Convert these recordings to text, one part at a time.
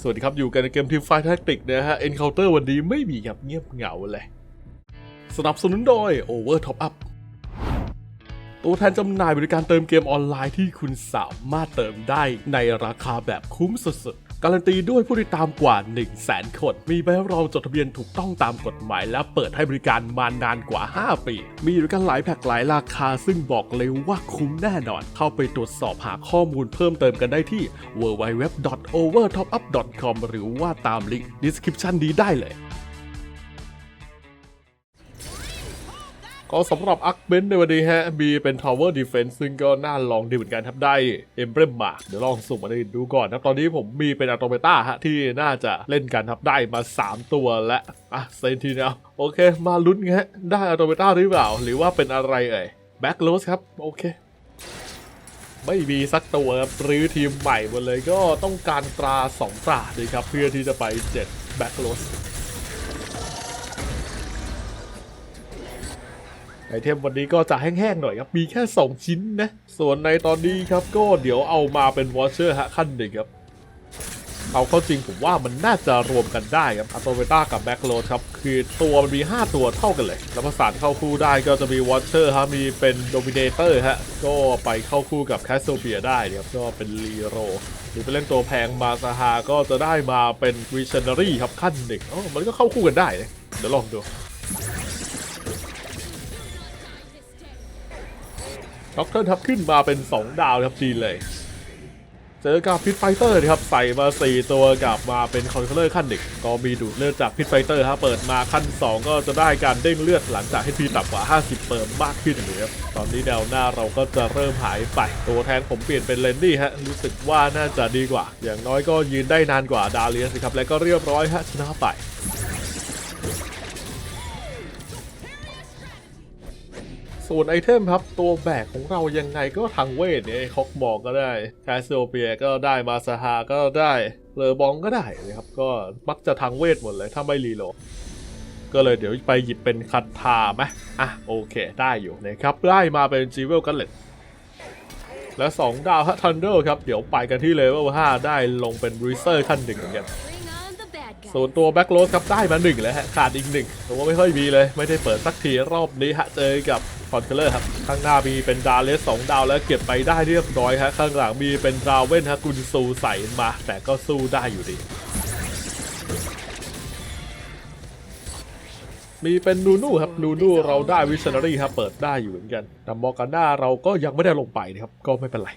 สวัสดีครับ อยู่กันในเกมทีมไฟแท็กติกนะฮะเอ็นคาเตอร์วันนี้ไม่มีครับเงียบเหงาเลย สนับสนุนโดย Over Top Up ตัวแทนจำหน่ายบริการเติมเกมออนไลน์ที่คุณสามารถเติมได้ในราคาแบบคุ้มสุดๆ การันตีด้วยผู้ติดตามกว่า 1 0 0 0 0แสนคน มีใบรับรองจดทะเบียนถูกต้องตามกฎหมาย และเปิดให้บริการมานานกว่า 5 ปี มีบริการหลายแพ็กหลายราคา ซึ่งบอกเลยว่าคุ้มแน่นอน เข้าไปตรวจสอบหาข้อมูลเพิ่มเติมกันได้ที่ www.overtopup.com หรือว่าตามลิงก์ description นี้ได้เลย ก็สำหรับอักเบนในวันนี้ฮะมีเป็น Tower Defense ซึ่งก็น่าลองดีเหมือนกันครับได้เอ m เบรมมาเดี๋ยวลองสุ่มมาดูก่อนครับ ตอนนี้ผมมีเป็นอัตโนเมตาฮะที่น่าจะเล่นกันครับได้มา 3 ตัวและอะเซนทีเนาโอเค มาลุ้นฮะได้อัตโนเมตาหรือเปล่า หรือว่าเป็นอะไรเอ่ยแบ็กโ s สครับ โอเค ไม่มีสักตัวครับหรือทีมใหม่หมดเลยก็ต้องการตรา 2 ตราดีครับ เพื่อที่จะไป 7 แบ็กโ s ส ไอเทมวันนี้ก็จะแห้งๆหน่อยครับ มีแค่ 2 ชิ้นนะ ส่วนในตอนนี้ครับก็เดี๋ยวเอามาเป็นวอชเชอร์ฮะขั้นหนึ่งครับ เอาเข้าจริงผมว่ามันน่าจะรวมกันได้ครับอัตโตเวต้ากับแบ็กโ d ครับ คือตัวมันมี 5 ตัวเท่ากันเลย แล้วประสานเข้าคู่ได้ก็จะมีวอชเชอร์ฮะ มีเป็นโดมิเนเตอร์ฮะ ก็ไปเข้าคู่กับแคสโซเปียได้ครับ ก็เป็นลีโรหรือไปเล่นตัวแพงมาซาฮาก็จะได้มาเป็นวิชันนารีครับขั้นหนึ่งอ๋อมันก็เข้าคู่กันได้นะเดี๋ยวลองดู ด็อกเตอร์ทับขึ้นมาเป็น 2 ดาวครับดีนเลย เจอกับพิทไฟเตอร์นะครับใส่มา 4 ตัวกลับมาเป็นคอนเทนเนอร์ขั้นหนึ่งก็มีดูดเลือดจากพิทไฟเตอร์ฮะเปิดมาขั้น 2 ก็จะได้การเด้งเลือดหลังจากให้พีต่ำกว่า 50 เปิมมากขึ้นเลยครับตอนนี้แนวหน้าเราก็จะเริ่มหายไปตัวแทนผมเปลี่ยนเป็นเลนดี้ฮะรู้สึกว่าน่าจะดีกว่า อย่างน้อยก็ยืนได้นานกว่าดาเลียสครับและก็เรียบร้อยฮะชนะไป ส่วนไอเทมครับ ตัวแบกของเรายังไงก็ทางเวทเนี่ยคอกมองก็ได้แคสโซเปียก็ได้มาซาฮาก็ได้เลอบองก็ได้นะครับ ก็มักจะทางเวทหมดเลยถ้าไม่รีโหลดก็เลยเดี๋ยวไปหยิบเป็นคัตทาไหมอะโอเคได้อยู่นะครับ ได้มาเป็นจีเวลกันเลตและ 2 ดาวฮะทันเดอร์ครับ เดี๋ยวไปกันที่เลเวล5ได้ลงเป็นบริเซอร์ขั้นหนึ่งเหมือนกัน ส่วนตัวแบ็กโรสครับได้มาหนึ่งแล้วฮะขาดอีกหนึ่งแต่ว่าไม่ค่อยมีเลย ไม่ได้เปิดสักทีรอบนี้ฮะเจอกับคอนเคเลอร์ครับ ข้างหน้ามีเป็นดาเลสสองดาวแล้วเก็บไปได้เรียบร้อยฮะข้างหลังมีเป็นดราเว่นฮะกุนซูใส่มา แต่ก็สู้ได้อยู่ดี มีเป็นนูนูครับนูนูเราได้วิชนารีครับเปิดได้อยู่เหมือนกันแต่มอร์กาน่าเราก็ยังไม่ได้ลงไปนะครับก็ไม่เป็นไร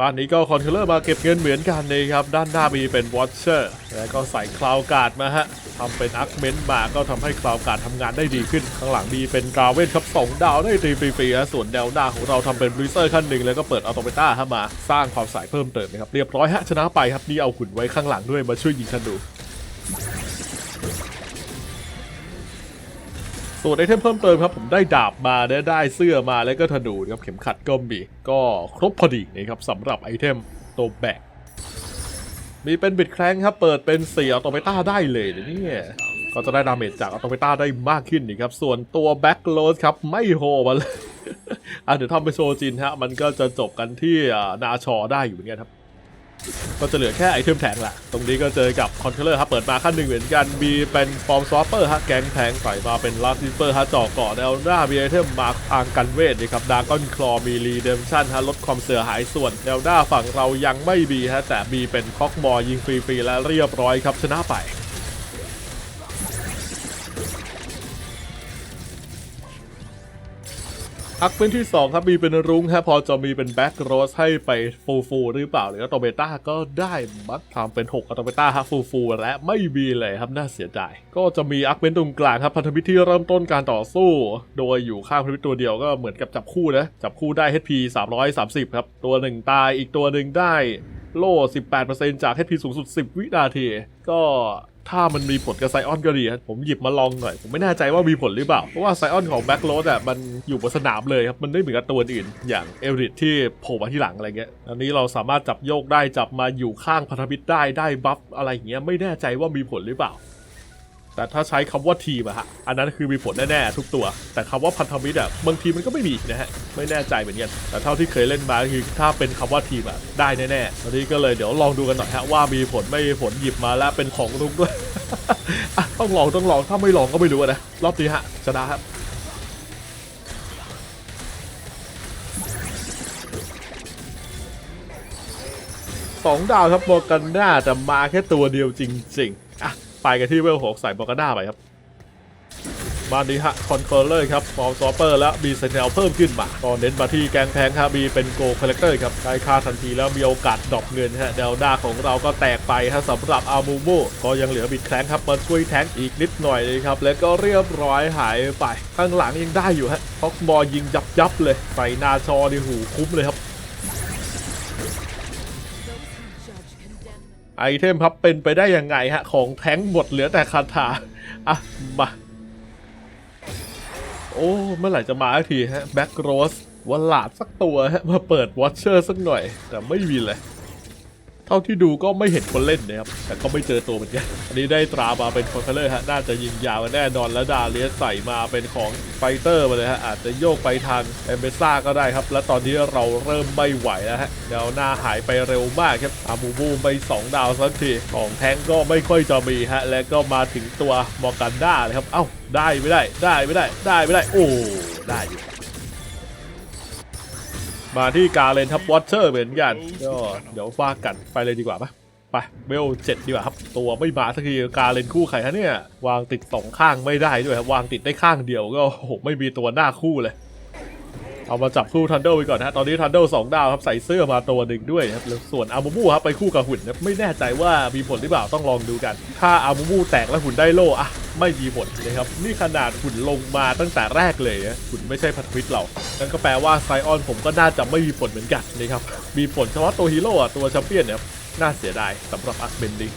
บ้านนี้ก็คอนเทนเลอร์มาเก็บเงินเหมือนกันนะครับ ด้านหน้ามีเป็นวอชเชอร์แล้วก็ใส่คลาวการ์ดมาฮะทำเป็นอักเมนต์มาก็ทำให้คลาวการ์ดทำงานได้ดีขึ้น ข้างหลังมีเป็นกราเวนครับ2ดาวได้ตีฟรีๆฮะส่วนแนวหน้าของเราทำเป็นบริเซอร์ขั้นหนึ่งแล้วก็เปิดออโตเมต้าฮะมา สร้างความสายเพิ่มเติมนะครับเรียบร้อยฮะชนะไปครับนี่เอาขุนไว้ข้างหลังด้วยมาช่วยยิงธนู ส่วนไอเทมเพิ่มเติมครับผมได้ดาบมาได้ได้เสื้อมาแล้วก็ธนูนะครับเข็มขัดก็มีก็ครบพอดีนะครับสำหรับไอเทมตัวแบกมีเป็นบิดแครงครับเปิดเป็น4อัตโนเมต้าได้เลยเนี่ยก็จะได้ดาเมจจากอัตโนเมต้าได้มากขึ้นนี่ครับส่วนตัวแบ็กโลสครับไม่โหมาเลยอะเดี๋ยวทำไปโชว์จินฮะมันก็จะจบกันที่นาชอได้อยู่เหมือนกันครับ ก็จะเหลือแค่ไอเทมแทงละ ตรงนี้ก็เจอกับคอนเทนเลอร์ครับเปิดมาขั้นหนึ่งเหมือนกัน มีเป็นฟอร์มสวอปเปอร์ฮะแกงแทงใส่มาเป็นลาสซิเปอร์ฮะจ่อก่อแนวหน้ามีไอเทมมาอางกันเวทนี่ครับดาก้อนคลอมีรีเดมชั่นฮะลดความเสียหายส่วนแนวหน้าฝั่งเรายังไม่มีฮะแต่มีเป็นคอกมอยิงฟรีๆและเรียบร้อยครับชนะไป อักเป็นที่ 2 ครับ มีเป็นรุ้งฮะพอจะมีเป็นแบ็กโรสให้ไปฟูฟูหรือเปล่าหรืออัตโตเบต้าก็ได้มักทำเป็น 6อัตโตเบต้าฮะฟูฟูและไม่มีเลยครับน่าเสียดายก็จะมีอักเป็นตรงกลางครับพันธมิตรที่เริ่มต้นการต่อสู้ โดยอยู่ข้างพันธมิตรตัวเดียวก็เหมือนกับจับคู่นะจับคู่ได้ HP 330 ครับ ตัวหนึ่งตายอีกตัวหนึ่งได้โล่ 18%จาก HP สูงสุด 10 วินาที ก็ ถ้ามันมีผลกับไซออนก็ดีครับผมหยิบมาลองหน่อย ผมไม่แน่ใจว่ามีผลหรือเปล่า เพราะว่าไซออนของแบ็กโรดอะมันอยู่บนสนามเลยครับ มันไม่เหมือนกับตัวอื่น อย่างเอริทที่โผล่มาที่หลังอะไรเงี้ย อันนี้เราสามารถจับโยกได้จับมาอยู่ข้างพันธมิตรได้ได้บัฟอะไรอย่างเงี้ยไม่แน่ใจว่ามีผลหรือเปล่า แต่ถ้าใช้คำว่าทีมอะฮะ อันนั้นคือมีผลแน่ๆทุกตัว แต่คำว่าพันธมิตรอะบางทีมันก็ไม่มีนะฮะ ไม่แน่ใจเหมือนกัน แต่เท่าที่เคยเล่นมาคือถ้าเป็นคำว่าทีมอะได้แน่ๆตอนนี้ก็เลยเดี๋ยวลองดูกันหน่อยฮะว่ามีผลไม่มีผลหยิบมาแล้วเป็นของลุกด้วย ต้องลองต้องลองถ้าไม่ลองก็ไม่รู้นะรอบนี้ฮะชนะครับสองดาวครับโมกันหน่าจะมาแค่ตัวเดียวจริง ๆ ไปกันที่เวลหกใส่โมกันน่าไปครับมาดีฮะคอนโทรลเลอร์ครับมอลซอปเปอร์และบีเซนเนลเพิ่มขึ้นมาก็เน้นมาที่แกงแพงครับบีเป็นโกคอลเลกเตอร์ครับได้ค่าทันทีแล้วมีโอกาสดรอปเงินฮะแนวหน้าของเราก็แตกไปฮะสำหรับอามูโมก็ยังเหลือบิดแคลงครับมาช่วยแทงอีกนิดหน่อยเลยครับ แล้วก็เรียบร้อยหายไป ข้างหลังยังได้อยู่ฮะท็อกมอยิงยับยับเลยใส่นาชอนี่หูคุ้มเลยครับ ไอเทมครับเป็นไปได้ยังไงฮะ ของแท้งหมดเหลือแต่คาถาอะมา โอ้ เมื่อไหร่จะมาสักทีฮะแบ็กโรสวลาดสักตัวฮะ มาเปิดวอชเชอร์สักหน่อย แต่ไม่มีเลย เท่าที่ดูก็ไม่เห็นคนเล่นนะครับ แต่ก็ไม่เจอตัวเหมือนกัน อันนี้ได้ตรามาเป็นคอนเทเลอร์ฮะ น่าจะยิงยาวแน่นอน แล้วดาเลียสใส่มาเป็นของไฟเตอร์มาเลยฮะ อาจจะโยกไปทางเอเมซ่าก็ได้ครับ และตอนนี้เราเริ่มไม่ไหวแล้วฮะแนวหน้าหายไปเร็วมากครับอามูบูไป 2 ดาวสักที ของแทงก็ไม่ค่อยจะมีฮะ และก็มาถึงตัวมอร์กันด้าเลยครับ เอ้า ได้ไม่ได้ ได้ไม่ได้ ได้ไม่ได้ โอ้ ได้อยู่ มาที่กาเลนทับวอเตอร์เหมือนกันก็เดี๋ยวฟากันไปเลยดีกว่าปะไปเบลเจ็ดดีกว่าครับ ตัวไม่มาสักทีกาเลนคู่ใครฮะเนี่ยวางติดสองข้างไม่ได้ด้วยครับวางติดได้ข้างเดียวก็โอ้โหไม่มีตัวหน้าคู่เลย เอามาจับคู่ทันเดิลไปก่อนนะตอนนี้ทันเดิลสองดาวครับใส่เสื้อมาตัวหนึ่งด้วยครับแล้วส่วนอามูมูครับไปคู่กับหุ่นนะไม่แน่ใจว่ามีผลหรือเปล่าต้องลองดูกัน ถ้าอามูมูแตกแล้วหุ่นได้โล่อะไม่มีผลนะครับนี่ขนาดหุ่นลงมาตั้งแต่แรกเลยนะหุ่นไม่ใช่พันธมิตรเรานั่นก็แปลว่าไซออนผมก็น่าจะไม่มีผลเหมือนกันนะครับมีผลเฉพาะตัวฮีโร่อะตัวแชมเปี้ยนเนี่ยน่าเสียดายสำหรับอักเบนดิง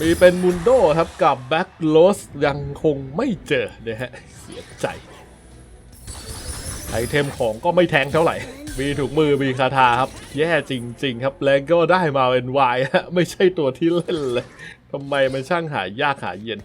มีเป็นมุนโดครับกับแบ็กโลสยังคงไม่เจอนะฮะเสียใจ ไอเทมของก็ไม่แทงเท่าไหร่ มีถุงมือมีคาถาครับ แย่จริง ๆ ครับแล้วก็ได้มาเป็นวายฮะไม่ใช่ตัวที่เล่นเลยทำไมมันช่างหายากหายเย็น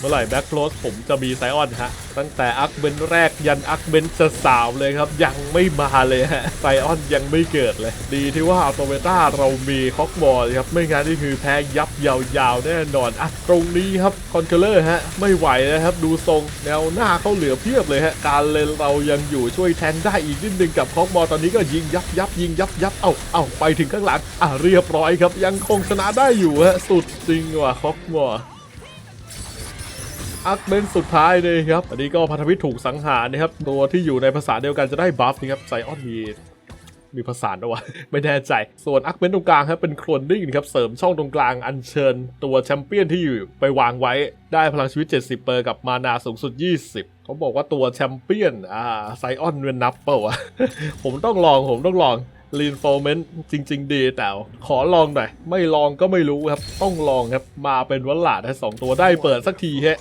เมื่อไหร่แบ็คโคลสผมจะมีไซออนฮะ ตั้งแต่อักเบนแรกยันอักเบนจะสาวเลยครับ ยังไม่มาเลยฮะไซออนยังไม่เกิดเลย ดีที่ว่าอัลโตเมต้าเรามีคอกบอลครับ ไม่งั้นนี่คือแพ้ยับยาวๆแน่นอนอะตรงนี้ครับคอนเทเลอร์ฮะ ไม่ไหวนะครับ ดูทรงแนวหน้าเขาเหลือเพียบเลยฮะ การเลนเรายังอยู่ช่วยแทงได้อีกนิดนึงกับคอกบอลตอนนี้ก็ยิงยับยับยิงยับยับเอ้าเอ้าไปถึงข้างหลังอะเรียบร้อยครับ ยังคงชนะได้อยู่ฮะสุดจริงว่ะคอกบอล อักเบนสุดท้ายเลยครับ อันนี้ก็พันธมิตรถูกสังหารนะครับ ตัวที่อยู่ในภาษาเดียวกันจะได้บัฟนะครับไซออนมีมีภาษาด้วยไม่แน่ใจ ส่วนอักเบนตรงกลางครับเป็นโคลนดิ้งครับ เสริมช่องตรงกลางอัญเชิญตัวแชมเปี้ยนที่อยู่ไปวางไว้ได้พลังชีวิต 70 เปอร์กับมานาสูงสุด 20 เขาบอกว่าตัวแชมเปี้ยนอ่าไซออนเวนนับเปล่าวะผมต้องลองผมต้องลองรีนโฟเมนต์จริง ๆ ดีแต่ขอลองหน่อย ไม่ลองก็ไม่รู้ครับ ต้องลองครับ มาเป็นวัลลาดให้สองตัวได้เปิดสักทีฮะ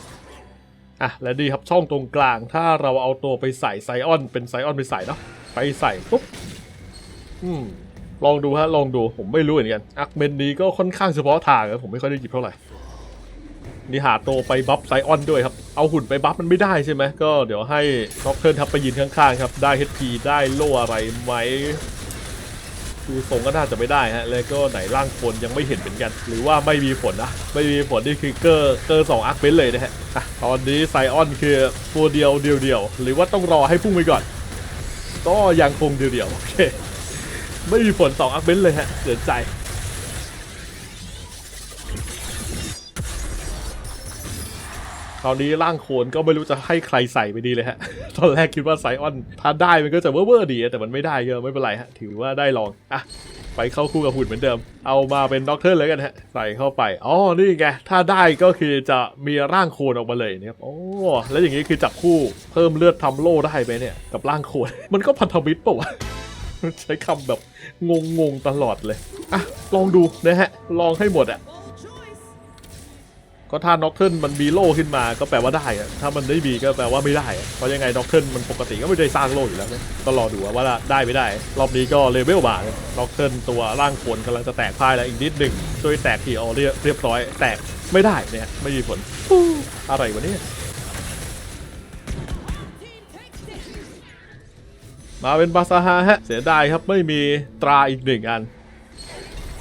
อะและดีครับช่องตรงกลาง ถ้าเราเอาตัวไปใส่ไซออนเป็นไซออนไปใส่เนาะไปใส่ปุ๊บอืมลองดูฮะลองดูผมไม่รู้เหมือนกันอักเมนนี้ก็ค่อนข้างเฉพาะทางครับผมไม่ค่อยได้หยิบเท่าไหร่นี่หาตัวไปบัฟไซออนด้วยครับ เอาหุ่นไปบัฟมันไม่ได้ใช่ไหมก็เดี๋ยวให้ด็อกเทิร์นทับไปยืนข้างๆครับ ได้ HP ได้โล่อะไรไหม ดูทรงก็น่าจะไม่ได้ฮะแล้วก็ไหนร่างคนยังไม่เห็นเหมือนกัน หรือว่าไม่มีผลนะ ไม่มีผลนี่คือเกอร์เกอร์สองอาร์คเบนเลยนะฮะตอนนี้ไซออนคือตัวเดียวเดียวเดียวๆหรือว่าต้องรอให้พุ่งไปก่อน ก็ยังคงเดียวเดียวๆโอเคไม่มีผลสองอาร์คเบนเลยฮะเสียใจ ราวนี้ร่างโคลนก็ไม่รู้จะให้ใครใส่ไปดีเลยฮะ ตอนแรกคิดว่าไซออนถ้าได้มันก็จะเวอร์ๆดีแต่มันไม่ได้ก็ไม่เป็นไรฮะ ถือว่าได้ลอง อะ ไปเข้าคู่กับหุ่นเหมือนเดิม เอามาเป็นด็อกเตอร์เลยกันฮะ ใส่เข้าไป อ๋อ นี่ไง ถ้าได้ก็คือจะมีร่างโคลนออกมาเลยนะครับ โอ้ แล้วอย่างนี้คือจับคู่เพิ่มเลือดทำโล่ได้ไหมเนี่ย กับร่างโคลน มันก็พันธมิตรปะวะใช้คำแบบงงๆตลอดเลย อะ ลองดูนะฮะ ลองให้หมดอะ ก็ถ้าน็อกเทิลมันมีโล่ขึ้นมาก็แปลว่าได้อะถ้ามันไม่มีก็แปลว่าไม่ได้อะเพราะยังไงน็อกเทิลมันปกติก็ไม่ได้สร้างโล่อยู่แล้วนะก็รอดูว่าได้ไม่ได้ รอบนี้ก็เลเวลบาร์น็อกเทิลตัวร่างคนกำลังจะแตกพ่ายแล้วอีกนิดหนึ่งช่วยแตกทีออเรียเรียบร้อย แตกไม่ได้เนี่ยไม่มีผลอะไรวะเนี่ยมาเป็นบาซาฮาฮะเสียดายครับไม่มีตราอีกหนึ่งอัน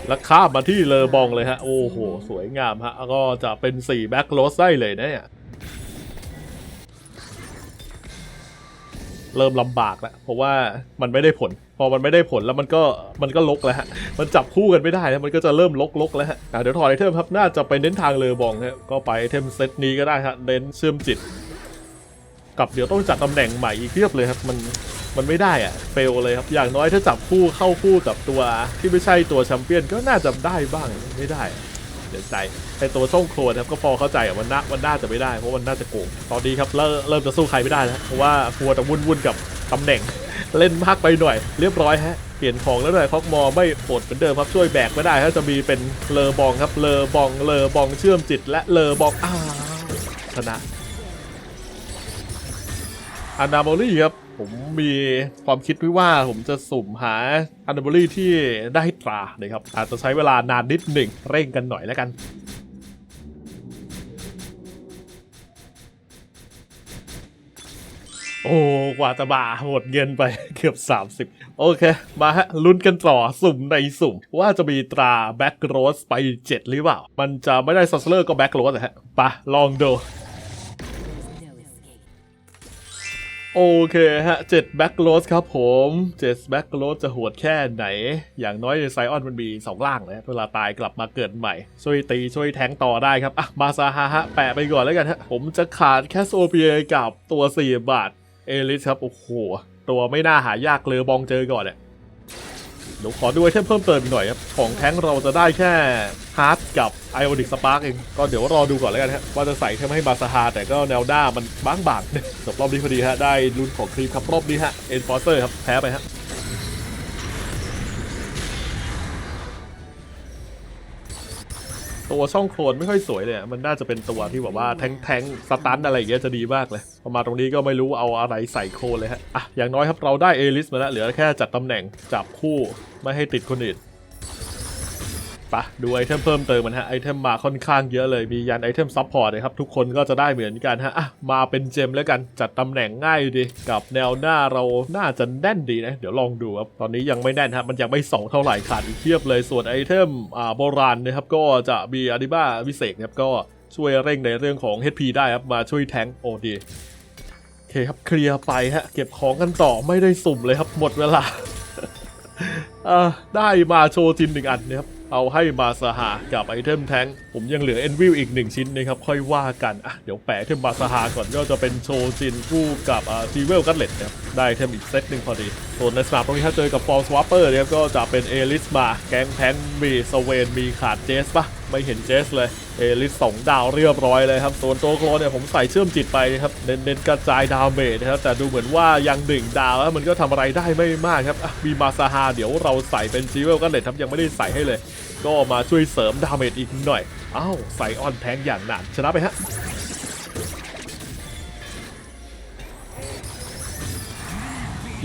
แล้วข้ามมาที่เลอบองเลยฮะ โอ้โห สวยงามฮะ ก็จะเป็น4แบ็คโรสได้เลยนะเนี่ย เริ่มลำบากแล้ว เพราะว่ามันไม่ได้ผล พอมันไม่ได้ผลแล้วมันก็มันก็ลกแล้วฮะ มันจับคู่กันไม่ได้แล้วมันก็จะเริ่มลกลกๆแล้วฮะเดี๋ยวถอดไอเทมครับ น่าจะไปเน้นทางเลอบองฮะ ก็ไปไอเทมเซตนี้ก็ได้ฮะ เน้นเชื่อมจิต กับเดี๋ยวต้องจัดตำแหน่งใหม่อีกเรียบเลยครับ มัน มันไม่ได้อะเฟลเลยครับอย่างน้อยถ้าจับคู่เข้าคู่กับตัวที่ไม่ใช่ตัวแชมเปี้ยนก็น่าจะได้บ้างไม่ได้เดี๋ยวใจไอตัวช่องโครนครับก็พอเข้าใจอะมันน่ามันน่าจะไม่ได้เพราะมันน่าจะโกงตอนนี้ครับเริ่มเริ่มจะสู้ใครไม่ได้แล้วเพราะว่าพัวแต่วุ่นวุ่นๆกับตำแหน่ง เล่นมากไปหน่อย เรียบร้อยฮะเปลี่ยนของแล้วด้วยคอกมอไม่ปลดเหมือนเดิมครับช่วยแบกไม่ได้ถ้าจะมีเป็นเลอบองครับเลอบองเลอบองเชื่อมจิต และเลอบองอ้าวชนะอนาโมลี่ครับ ผมมีความคิดไว้ว่าผมจะสุ่มหาอันาโมลี่ที่ได้ตรานะครับ อาจจะใช้เวลานานนิดหนึ่งเร่งกันหน่อยแล้วกันโอ้กว่าจะบาหมดเงินไปเกือบ 30 โอเค มาฮะลุ้นกันต่อสุ่มในสุ่ม ว่าจะมีตราแบ็กโรสไป 7 หรือเปล่า มันจะไม่ได้ซัสเลอร์ก็แบ็กโรสอะฮะปะลองดู โอเคฮะเจ็ดแบ็กโรสครับผมเจ็ดแบ็กโรสจะโหดแค่ไหน อย่างน้อยไซออนมันมีสองล่างเลยเวลาตายกลับมาเกิดใหม่ ช่วยตีช่วยแทงต่อได้ครับ อะ มาซาฮาฮะ แปะไปก่อนแล้วกันฮะ ผมจะขาดแคสโอเปียกับตัว 4 บาท เอลิสครับ โอ้โห ตัวไม่น่าหายากเลยบองเจอก่อนเนี่ย เดี๋ยวขอดูไอเทมเพิ่มเติมอีกหน่อยครับ ของแท้งเราจะได้แค่ฮาร์ดกับไอโอนิกสปาร์กเอง ก็เดี๋ยวรอดูก่อนแล้วกันฮะว่าจะใส่เทมให้บาสฮาแต่ก็แนวด้ามันบางบางๆจบรอบนี้พอดีฮะได้ลุ้นของครีมครับรอบนี้ฮะเอ็นฟอร์เซอร์ครับแพ้ไปฮะ ตัวช่องโคลนไม่ค่อยสวยเลยอะมันน่าจะเป็นตัวที่แบบว่าแทงแทงสตันอะไรอย่างเงี้ยจะดีมากเลยพอมาตรงนี้ก็ไม่รู้เอาอะไรใส่โคลนเลยฮะอะอย่างน้อยครับเราได้เอลิสมาแล้วเหลือแค่จัดตำแหน่งจับคู่ไม่ให้ติดคนอื่น ปะดูไอเทมเพิ่มเติมมันฮะไอเทมมาค่อนข้างเยอะเลยมียันไอเทมซับพอร์ตนะครับทุกคนก็จะได้เหมือนกันฮะอะมาเป็นเจมแล้วกันจัดตำแหน่งง่ายดีกับแนวหน้าเราน่าจะแน่นดีนะ เดี๋ยวลองดูครับตอนนี้ยังไม่แน่นฮะมันยังไม่สองเท่าไหร่ขาดอีกเทียบเลยส่วนไอเทมอ่าโบราณนะครับก็จะมีอาดิบ้าวิเศษนะครับก็ช่วยเร่งในเรื่องของ HP ได้ครับมาช่วยแทงโอดีโอเคครับเคลียร์ไปฮะเก็บของกันต่อไม่ได้สุ่มเลยครับหมดเวลาอ่อได้มาโชว์จินหนึ่งอันนะครับ เอาให้มาสหากับไอเทมแทงผมยังเหลือเอ็นวิวอีกหนึ่งชิ้นนะครับ ค่อยว่ากันอะเดี๋ยวแปะไอเทมมาสหาก่อนก็จะเป็นโชจินคู่กับอ่าซีเวลกัตเล็ตนะครับได้ไอเทมอีกเซตหนึ่งพอดี ส่วนในสนามตรงนี้ถ้าเจอกับฟอร์สวอปเปอร์นะครับก็จะเป็นเอลิสมา แกงแทงมีสเวนมีขาดเจสปะไม่เห็นเจสเลยเอลิสสองดาวเรียบร้อยเลยครับส่วนตัวโคลเนี่ยผมใส่เชื่อมจิตไปนะครับเน้นๆกระจายดาวเมจนะครับแต่ดูเหมือนว่ายังหนึ่งดาวแล้วมันก็ทำอะไรได้ไม่มากครับมีมาซาฮาเดี๋ยวเราใส่เป็นจีเวลกันเลยครับยังไม่ได้ใส่ให้เลย ก็มาช่วยเสริมดาเมจอีกหน่อยอ้าวใส่ออนแทงอย่างหนักชนะไปฮะ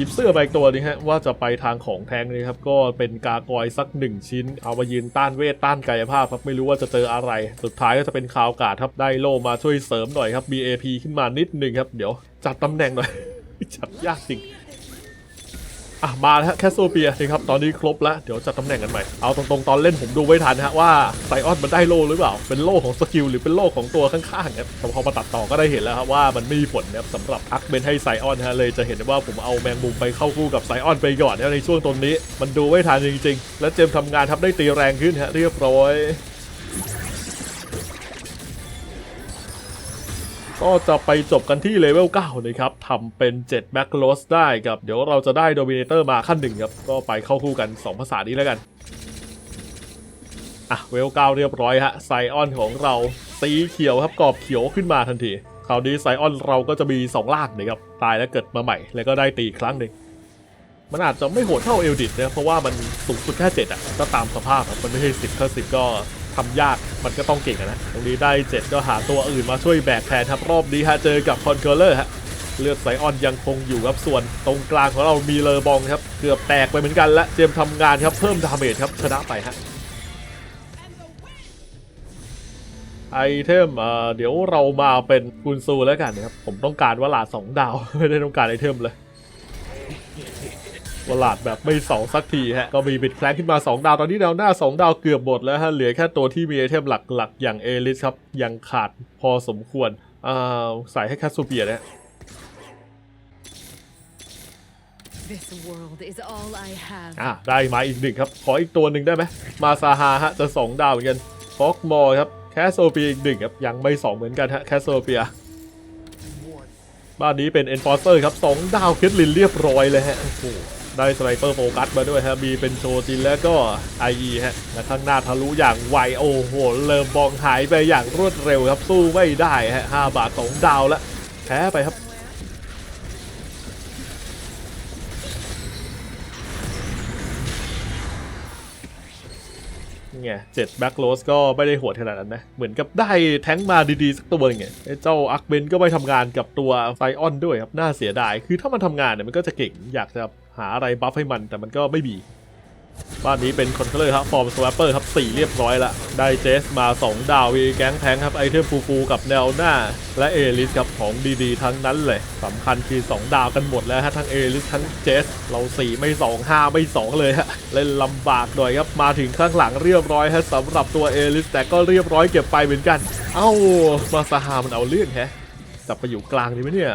ยิบเสื้อไปอีกตัวนึงฮะว่าจะไปทางของแทงนี่ครับก็เป็นกากอยสักหนึ่งชิ้น เอามายืนต้านเวทต้านกายภาพครับไม่รู้ว่าจะเจออะไร สุดท้ายก็จะเป็นคาวกาดครับได้โลมาช่วยเสริมหน่อยครับ BAP ขึ้นมานิดหนึ่งครับ เดี๋ยวจัดตำแหน่งหน่อย จัดยากจริง อะมาแล้วแคสโซเปียนะครับตอนนี้ครบแล้ว เดี๋ยวจัดตำแหน่งกันใหม่ เอาตรงๆ ตอนเล่นผมดูไม่ทันฮะว่าไซออนมันได้โล่หรือเปล่า เป็นโล่ของสกิลหรือเป็นโล่ของตัวข้างๆครับแต่พอมาตัดต่อก็ได้เห็นแล้วครับว่ามันมีผลนะครับสำหรับอักเบนให้ไซออนฮะเลยจะเห็นว่าผมเอาแมงมุมไปเข้าคู่กับไซออนไปก่อนนะในช่วงตรงนี้ มันดูไม่ทันจริง ๆ และเจมส์ทำงานทับได้ตีแรงขึ้นฮะเรียบร้อย ก็จะไปจบกันที่เลเวล9นะครับทำเป็น 7 แบ็คโลสได้กับ เดี๋ยวเราจะได้โดมิเนเตอร์มาขั้นหนึ่งครับ ก็ไปเข้าคู่กัน 2 ภาษานี้แล้วกัน อะ เวล9เรียบร้อยฮะไซออนของเราสีเขียวครับกรอบเขียวขึ้นมาทันที คราวนี้ไซออนเราก็จะมี 2ล่างนะครับ ตายแล้วเกิดมาใหม่ แล้วก็ได้ตีครั้งหนึ่งมันอาจจะไม่โหดเท่าเอลดิตนะเพราะว่ามันสูงสุดแค่7อะก็ตามสภาพครับมันไม่ใช่10ถ้า10ก็ ทำยากมันก็ต้องเก่งนะ ตรงนี้ได้ 7 ก็หาตัวอื่นมาช่วยแบกแทนครับรอบนี้ฮะเจอกับคอนเคอร์เลอร์ฮะเลือดไซออนยังคงอยู่ครับส่วนตรงกลางของเรามีเลอบองครับเกือบแตกไปเหมือนกันและเจมทำงานครับเพิ่มดาเมจครับชนะไปฮะไอเทมเดี๋ยวเรามาเป็นกุนซูแล้วกันนะครับผมต้องการวลาดสองดาวไม่ได้ต้องการไอเทมเลย วลาดแบบไม่สองสักทีฮะ ก็มีบิดแคลนขึ้นมา 2 ดาว ตอนนี้แนวหน้า 2 ดาวเกือบหมดแล้วฮะ เหลือแค่ตัวที่มีไอเทมหลักๆ อย่างเอลิสครับ ยังขาดพอสมควรอ่าใส่ให้แคสซูเปียนะฮะ This world is all I have. อะได้มาอีกหนึ่งครับ ขออีกตัวหนึ่งได้ไหมมาซาฮาฮะ จะ 2 ดาวเหมือนกันฟอกมอร์ครับแคสโซเปียอีกหนึ่งครับ ยังไม่ 2 เหมือนกันฮะแคสโซเปียบ้านนี้เป็น Enforcer ครับ 2 ดาวเคทลินเรียบร้อยเลยฮะโอ้โห ได้สไนเปอร์โฟกัสมาด้วยฮะ มีเป็นโชจินแล้วก็ IE ฮะ และข้างหน้าทะลุอย่างไวโอ้โห เริ่มบองหายไปอย่างรวดเร็วครับ สู้ไม่ได้ฮะห้าบาทสองดาวแล้วแพ้ไปครับ ไงเจ็ดแบ็กโรสก็ไม่ได้หัวขนาดนั้นนะ เหมือนกับได้แท้งมาดีๆ สักตัวไงไอ้เจ้าอักเบนก็ไม่ทำงานกับตัวไซออนด้วยครับ น่าเสียดาย คือถ้ามันทำงานเนี่ยมันก็จะเก่งอยากจะหาอะไรบัฟให้มันแต่มันก็ไม่มี บ้านนี้เป็นคอนเทเลอร์ครับฟอร์มสวปเปอร์ครับ4เรียบร้อยละได้เจสมา 2 ดาววีแก๊งแทงครับไอเทมฟูฟูกับแนวหน้า และเอลิสครับของดีๆ ทั้งนั้นเลยสำคัญคือ 2 ดาวกันหมดแล้วฮะทั้งเอลิสทั้งเจสเรา4ไม่ 2 5 ไม่ 2 เลยฮะเล่นลำบากหน่อยครับมาถึงข้างหลังเรียบร้อยฮะสำหรับตัวเอลิสแต่ก็เรียบร้อยเก็บไปเหมือนกัน เอ้ามาซาฮามันเอาเลื่อนแฮะจับไปอยู่กลางดีไหมเนี่ย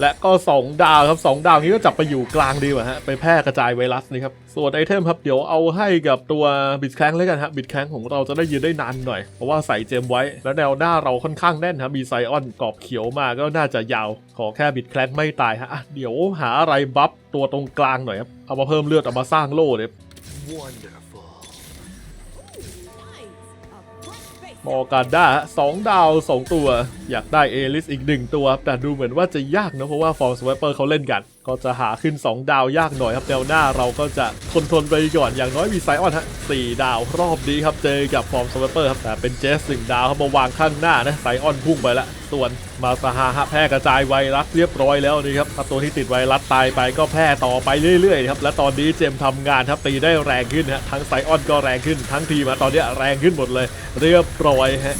และก็ 2 ดาวครับ 2 ดาวนี้ก็จับไปอยู่กลางดีกว่าฮะ ไปแพร่กระจายไวรัสนี่ครับ ส่วนไอเทมครับ เดี๋ยวเอาให้กับตัวบิดแคงแล้วกันฮะบิดแคงของเราจะได้ยืนได้นานหน่อย เพราะว่าใส่เจมไว้ แล้วแนวหน้าเราค่อนข้างแน่นครับมีไซออนกรอบเขียวมาก็น่าจะยาว ขอแค่บิดแคงไม่ตายฮะอะเดี๋ยวหาอะไรบัฟตัวตรงกลางหน่อยครับ เอามาเพิ่มเลือดเอามาสร้างโล่เนี่ย มอร์การด้าสองดาวสองตัว อยากได้เอลิสอีกหนึ่งตัว แต่ดูเหมือนว่าจะยากนะเพราะว่าฟอร์มสวปเปอร์เขาเล่นกัน ก็จะหาขึ้น 2 ดาวยากหน่อยครับแนวหน้าเราก็จะทนทนไปก่อนอย่างน้อยมีไซออนฮะสี่ดาวรอบนี้ครับเจอกับฟอร์มสวปเปอร์ครับแต่เป็นเจสหนึ่งดาวครับมาวางข้างหน้านะไซออนพุ่งไปละส่วนมาซาฮาฮะแพร่กระจายไวรัสเรียบร้อยแล้วนี่ครับถ้าตัวที่ติดไวรัสตายไปก็แพร่ต่อไปเรื่อยๆครับและตอนนี้เจมส์ทำงานครับตีได้แรงขึ้นฮะทั้งไซออนก็แรงขึ้นทั้งทีมอะตอนนี้แรงขึ้นหมดเลย เรียบร้อยฮะ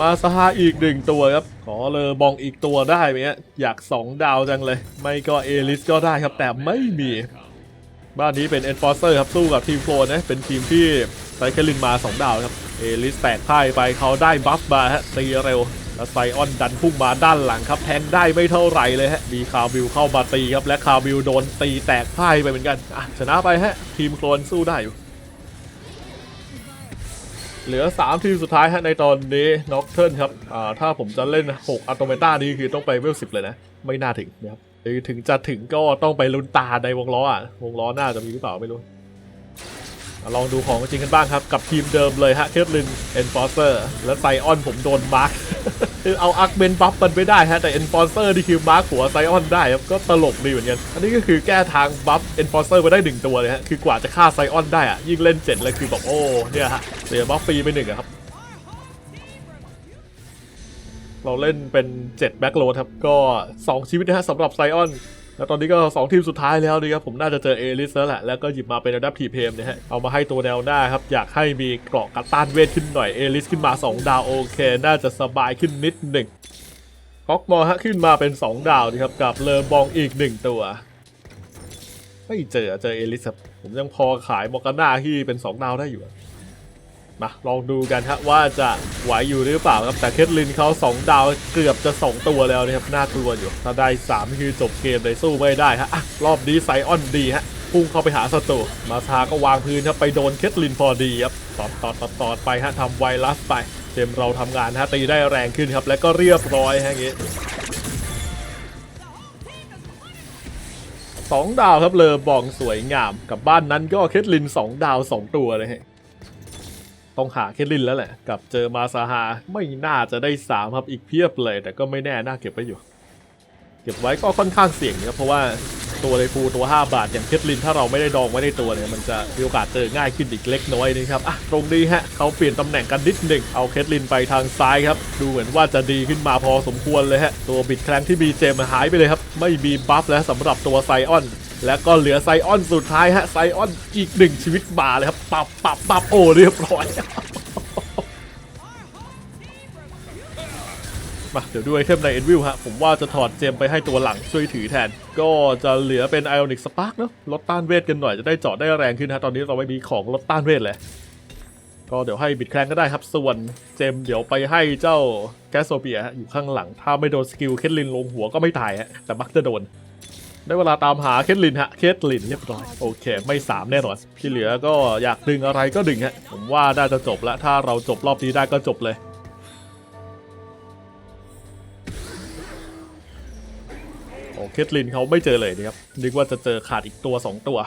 มาซาฮาอีกหนึ่งตัวครับ ขอเลอบองอีกตัวได้ไหมฮะอยาก2ดาวจังเลย ไม่ก็เอลิสก็ได้ครับ แต่ไม่มี บ้านนี้เป็น Enforcer ครับ สู้กับทีมโฟนนะ เป็นทีมที่ไซเคลินมา 2 ดาวครับ เอลิสแตกพ่ายไปเขาได้บัฟมาฮะตีเร็ว แล้วไซออนดันพุ่งมาด้านหลังครับ แทงได้ไม่เท่าไหร่เลยฮะมีคาวิลเข้ามาตีครับและคาวิลโดนตีแตกพ่ายไปเหมือนกันอะชนะไปฮะทีมโคลนสู้ได้อยู่ เหลือ 3 ทีมสุดท้ายฮะในตอนนี้น็อกเทิร์นครับอ่าถ้าผมจะเล่น 6อัตโนเมตานี่คือต้องไปเวลสิบเลยนะ ไม่น่าถึงนะครับหรือถึงจะถึงก็ต้องไปลุ้นตาในวงล้ออะวงล้อหน้าจะมีหรือเปล่าไม่รู้ลองดูของจริงกันบ้างครับ กับทีมเดิมเลยฮะเคทลินเอนฟอร์เซอร์และไซออนผมโดนมาร์ค คือเอาอักเบนบัฟมันไม่ได้ฮะ แต่เอ็นฟอร์เซอร์นี่คือมาร์คหัวไซออนได้ครับ ก็ตลกดีเหมือนกัน อันนี้ก็คือแก้ทางบัฟเอ็นฟอร์เซอร์มาได้หนึ่งตัวเลยฮะ คือกว่าจะฆ่าไซออนได้อะยิ่งเล่นเจ็ดเลยคือแบบโอ้เนี่ยฮะเสียบัฟฟรีไปหนึ่งครับเราเล่นเป็น 7 แบ็กโลดครับ ก็ 2 ชีวิตนะฮะสำหรับไซออน แล้วตอนนี้ก็ 2 ทีมสุดท้ายแล้วนะครับผมน่าจะเจอเอลิสแล้วแหละแล้วก็หยิบมาเป็นระดับทีเพมเนี่ยฮะเอามาให้ตัวแนวหน้าครับอยากให้มีเกราะกัดต้านเวทขึ้นหน่อยเอลิสขึ้นมา 2 ดาวโอเค น่าจะสบายขึ้นนิดหนึ่งฮอกมอร์ฮะขึ้นมาเป็น 2 ดาวนะครับกับเลอบองอีก 1 ตัวไม่เจอเจอเอลิสครับผมยังพอขายมอกาน่าที่เป็น 2 ดาวได้อยู่ มาลองดูกันฮะว่าจะไหวอยู่หรือเปล่าครับแต่เคทลินเขา2 ดาวเกือบจะ 2 ตัวแล้วนะครับน่ากลัวอยู่ ถ้าได้ 3 คือจบเกมเลยสู้ไม่ได้ฮะอะรอบนี้ไซออนดีฮะพุ่งเข้าไปหาศัตรูมาซาก็วางพื้นครับไปโดนเคทลินพอดีครับตอดตอดตอดตอดไปฮะทำไวรัสไปเจมเราทำงานฮะตีได้แรงขึ้นครับและก็เรียบร้อยฮะอย่างงี้สองดาวครับเลอบองสวยงาม กับบ้านนั้นก็เคทลินสองดาวสองตัวเลยฮะ ต้องหาเคทลินแล้วแหละ กับเจอมาซาฮาไม่น่าจะได้ 3 ครับอีกเพียบเลย แต่ก็ไม่แน่น่าเก็บไปอยู่ เก็บไว้ก็ค่อนข้างเสี่ยงนะเพราะว่าตัวเลฟูตัว 5 บาท อย่างเคทลินถ้าเราไม่ได้ดองไว้ในตัวเนี่ยมันจะมีโอกาสเจอง่ายขึ้นอีกเล็กน้อยนะครับอะตรงนี้ฮะเขาเปลี่ยนตำแหน่งกันนิดหนึ่งเอาเคทลินไปทางซ้ายครับดูเหมือนว่าจะดีขึ้นมาพอสมควรเลยฮะตัวบิดแคลงที่มีเจมหายไปเลยครับไม่มีบัฟแล้วสำหรับตัวไซออน และก็เหลือไซออนสุดท้ายฮะไซออนอีกหนึ่งชีวิตมาเลยครับปับปับปับโอ้เรียบร้อยมาเดี๋ยวดูไอเทมในเอ็นวิลฮะผมว่าจะถอดเจมไปให้ตัวหลังช่วยถือแทน ก็จะเหลือเป็นไอออนิกสปาร์กเนาะลดต้านเวทกันหน่อยจะได้เจาะได้แรงขึ้นฮะตอนนี้เราไม่มีของลดต้านเวทเลยก็เดี๋ยวให้บิดแคลงก็ได้ครับ ส่วนเจมเดี๋ยวไปให้เจ้าแกสโซเปียอยู่ข้างหลัง ถ้าไม่โดนสกิลเคทลินลงหัวก็ไม่ตายฮะแต่มักจะโดน ได้เวลาตามหาเคทลินฮะ เคทลินเรียบร้อย โอเค ไม่สามแน่นอนที่เหลือก็อยากดึงอะไรก็ดึงฮะ ผมว่าน่าจะจบแล้วถ้าเราจบรอบนี้ได้ก็จบเลย โอ้เคทลินเขาไม่เจอเลยนะครับนึกว่าจะเจอขาดอีกตัว 2 ตัว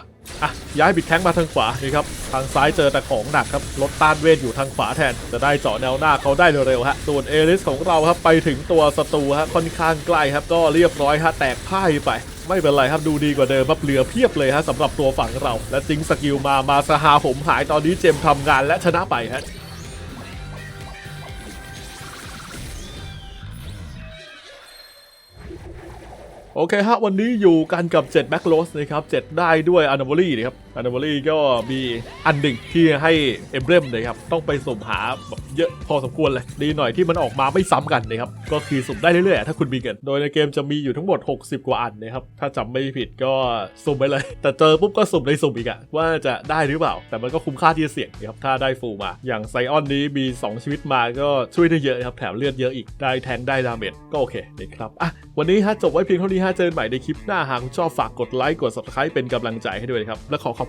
อะย้ายบิดแท้งมาทางขวานี่ครับทางซ้ายเจอแต่ของหนักครับรถต้านเวทอยู่ทางขวาแทน จะได้เจาะแนวหน้าเขาได้เร็วๆฮะส่วนเอลิสของเราครับไปถึงตัวศัตรูฮะค่อนข้างใกล้ครับก็เรียบร้อยฮะแตกพ่ายไปไม่เป็นไรครับดูดีกว่าเดิมครับเหลือเพียบเลยฮะสำหรับตัวฝั่งเรา และจิงสกิลมามาสหาผมหายตอนนี้เจมทำงานและชนะไปฮะ โอเคฮะวันนี้อยู่กันกับ7แบ็คโรสนะครับ 7 ได้ด้วยอ n น m a l ีนะครับ อ n น m a l ีก็มีอันหนึ่งที่ให้เอมเบรมนะครับต้องไปสุ่มหาแบบเยอะพอสมควรเลย ดีหน่อยที่มันออกมาไม่ซ้ำกันนะครับก็คือสุ่มได้เรื่อยๆ ถ้าคุณมีเงิน โดยในเกมจะมีอยู่ทั้งหมด 60 กว่าอันนะครับถ้าจำไม่ผิดก็สุ่มไปเลย แต่เจอปุ๊บก็สุ่มในสุ่มอีกอะว่าจะได้หรือเปล่า แต่มันก็คุ้มค่าที่จะเสี่ยงนะครับถ้าได้ฟูลมา อย่างไซออนนี้มี 2 ชีวิตมาก็ช่วยได้เยอะครับแถมเลือดเยอะอีกได้แทงได้ดาเมจก็โอเคนะครับอะวันนี้ฮะจบไว้เพียงเท่านี้ฮะเจอกันใหม่ในคลิปหน้าหากคุณชอบฝากกดไลค์กด subscribe เป็นกำลังใจให้ด้วยครับและขอขอบ